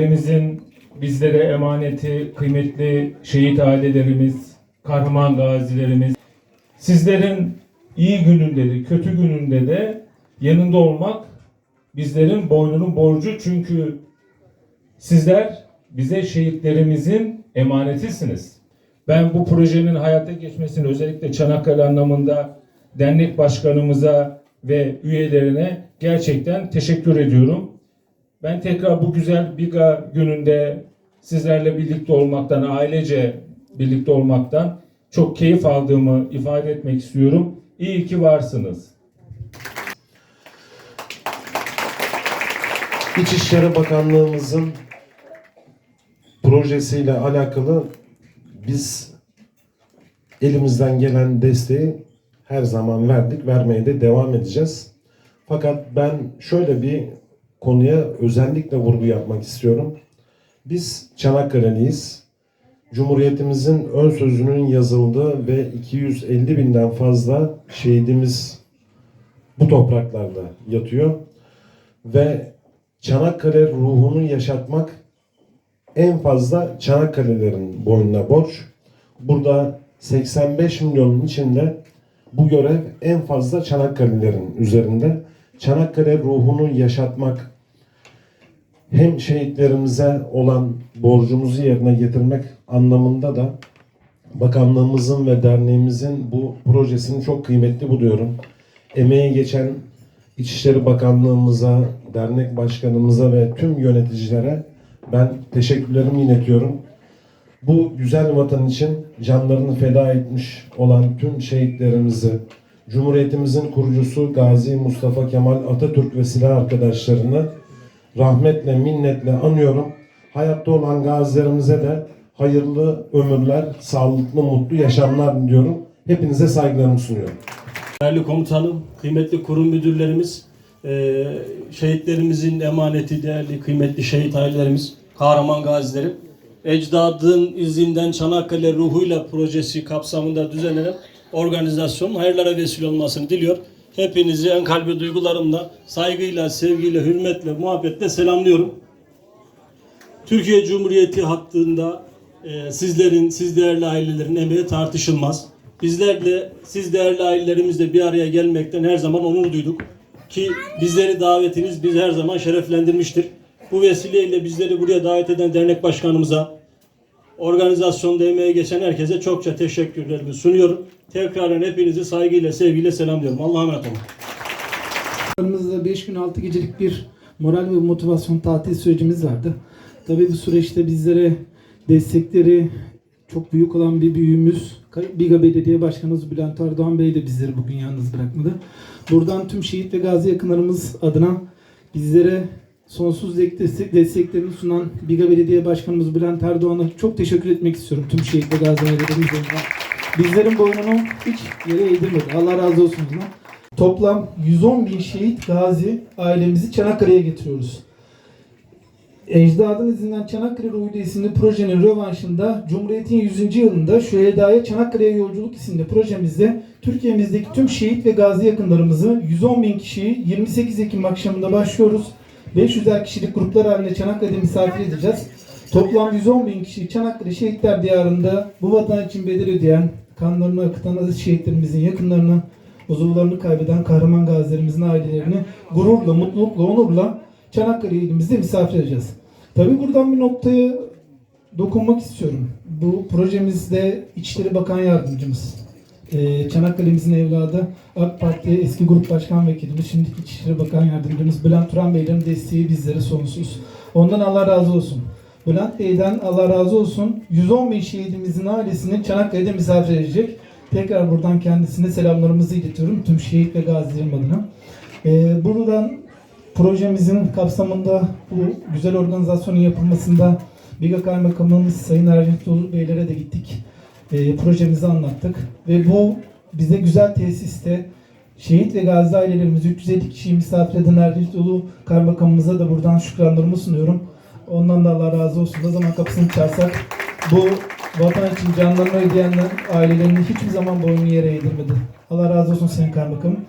Ülkemizin bizlere emaneti kıymetli şehit ailelerimiz, kahraman gazilerimiz. Sizlerin iyi gününde de kötü gününde de yanında olmak bizlerin boynunun borcu çünkü sizler bize şehitlerimizin emanetisiniz. Ben bu projenin hayata geçmesini özellikle Çanakkale anlamında dernek başkanımıza ve üyelerine gerçekten teşekkür ediyorum. Ben tekrar bu güzel Biga gününde sizlerle birlikte olmaktan, ailece birlikte olmaktan çok keyif aldığımı ifade etmek istiyorum. İyi ki varsınız. İçişleri Bakanlığımızın projesiyle alakalı biz elimizden gelen desteği her zaman verdik, vermeye de devam edeceğiz. Fakat ben şöyle bir konuya özellikle vurgu yapmak istiyorum. Biz Çanakkale'liyiz. Cumhuriyetimizin ön sözünün yazıldığı ve 250 binden fazla şehidimiz bu topraklarda yatıyor. Ve Çanakkale ruhunu yaşatmak en fazla Çanakkale'lerin boynuna borç. Burada 85 milyonun içinde bu görev en fazla Çanakkale'lerin üzerinde. Çanakkale ruhunu yaşatmak hem şehitlerimize olan borcumuzu yerine getirmek anlamında da bakanlığımızın ve derneğimizin bu projesini çok kıymetli buluyorum. Emeği geçen İçişleri Bakanlığımıza, dernek başkanımıza ve tüm yöneticilere ben teşekkürlerimi iletiyorum. Bu güzel vatan için canlarını feda etmiş olan tüm şehitlerimizi, Cumhuriyetimizin kurucusu Gazi Mustafa Kemal Atatürk ve silah arkadaşlarını rahmetle, minnetle anıyorum. Hayatta olan gazilerimize de hayırlı ömürler, sağlıklı, mutlu yaşamlar diliyorum. Hepinize saygılarımı sunuyorum. Değerli komutanım, kıymetli kurum müdürlerimiz, eee, şehitlerimizin emaneti, değerli kıymetli şehit ailelerimiz, kahraman gazilerim, ecdadın izinden Çanakkale ruhuyla projesi kapsamında düzenlenen organizasyonun hayırlara vesile olmasını diliyor. Hepinizi en kalbi duygularımla, saygıyla, sevgiyle, hürmetle, muhabbetle selamlıyorum. Türkiye Cumhuriyeti hakkında e, sizlerin, siz değerli ailelerin emeği tartışılmaz. Bizler de, siz değerli ailelerimizle bir araya gelmekten her zaman onur duyduk. Ki bizleri davetiniz bizi her zaman şereflendirmiştir. Bu vesileyle bizleri buraya davet eden dernek başkanımıza, organizasyonda emeği geçen herkese çokça teşekkürlerimi sunuyorum. Tekrardan hepinizi saygıyla, sevgiyle selamlıyorum. Allah'a emanet olun. Aramızda 5 gün 6 gecelik bir moral ve motivasyon tatil sürecimiz vardı. Tabii bu süreçte bizlere destekleri çok büyük olan bir büyüğümüz Biga Belediye Başkanımız Bülent Erdoğan Bey de bizleri bugün yalnız bırakmadı. Buradan tüm şehit ve gazi yakınlarımız adına bizlere sonsuz destek, desteklerini sunan Biga Belediye Başkanımız Bülent Erdoğan'a çok teşekkür etmek istiyorum tüm şehit ve gazi ailelerimiz adına. Bizlerin boynunu hiç yere eğdirmedi. Allah razı olsun ondan. Toplam 110 bin şehit gazi ailemizi Çanakkale'ye getiriyoruz. Ecdadın izinden Çanakkale Ruhuyla isimli projenin rövanşında Cumhuriyet'in 100. yılında Şüheda'ya Çanakkale'ye Yolculuk isimli projemizde Türkiye'mizdeki tüm şehit ve gazi yakınlarımızı 110 bin kişiyi 28 Ekim akşamında başlıyoruz. 500'er kişilik gruplar halinde Çanakkale'de misafir edeceğiz. Toplam 110 bin kişi Çanakkale Şehitler Diyarı'nda bu vatan için bedel ödeyen, kanlarını akıtan aziz şehitlerimizin yakınlarına, huzurlarını kaybeden kahraman gazilerimizin ailelerini gururla, mutlulukla, onurla Çanakkale ilimizde misafir edeceğiz. Tabi buradan bir noktaya dokunmak istiyorum. Bu projemizde İçişleri Bakan Yardımcımız, eee, Çanakkale'mizin evladı AK Parti eski grup başkan vekilimiz, şimdiki İçişleri Bakan Yardımcımız Bülent Turan Bey'lerin desteği bizlere sonsuz. Ondan Allah razı olsun. Bülent Bey'den Allah razı olsun. 110 bin şehidimizin ailesini Çanakkale'de misafir edecek. Tekrar buradan kendisine selamlarımızı iletiyorum. Tüm şehit ve gazilerim adına. Ee, buradan projemizin kapsamında bu güzel organizasyonun yapılmasında Biga Kaymakamımız Sayın Tuğlu Beylere de gittik. Ee, projemizi anlattık. Ve bu bize güzel tesiste şehit ve gazi ailelerimizi 350 kişiyi misafir eden Ercin Tuğlu Kaymakamımıza da buradan şükranlarımı sunuyorum. Ondan da Allah razı olsun. O zaman kapısını çarsak bu vatan için canlarını ödeyenler ailelerinin hiçbir zaman boynunu yere eğdirmedi. Allah razı olsun Sayın Kaymakamım.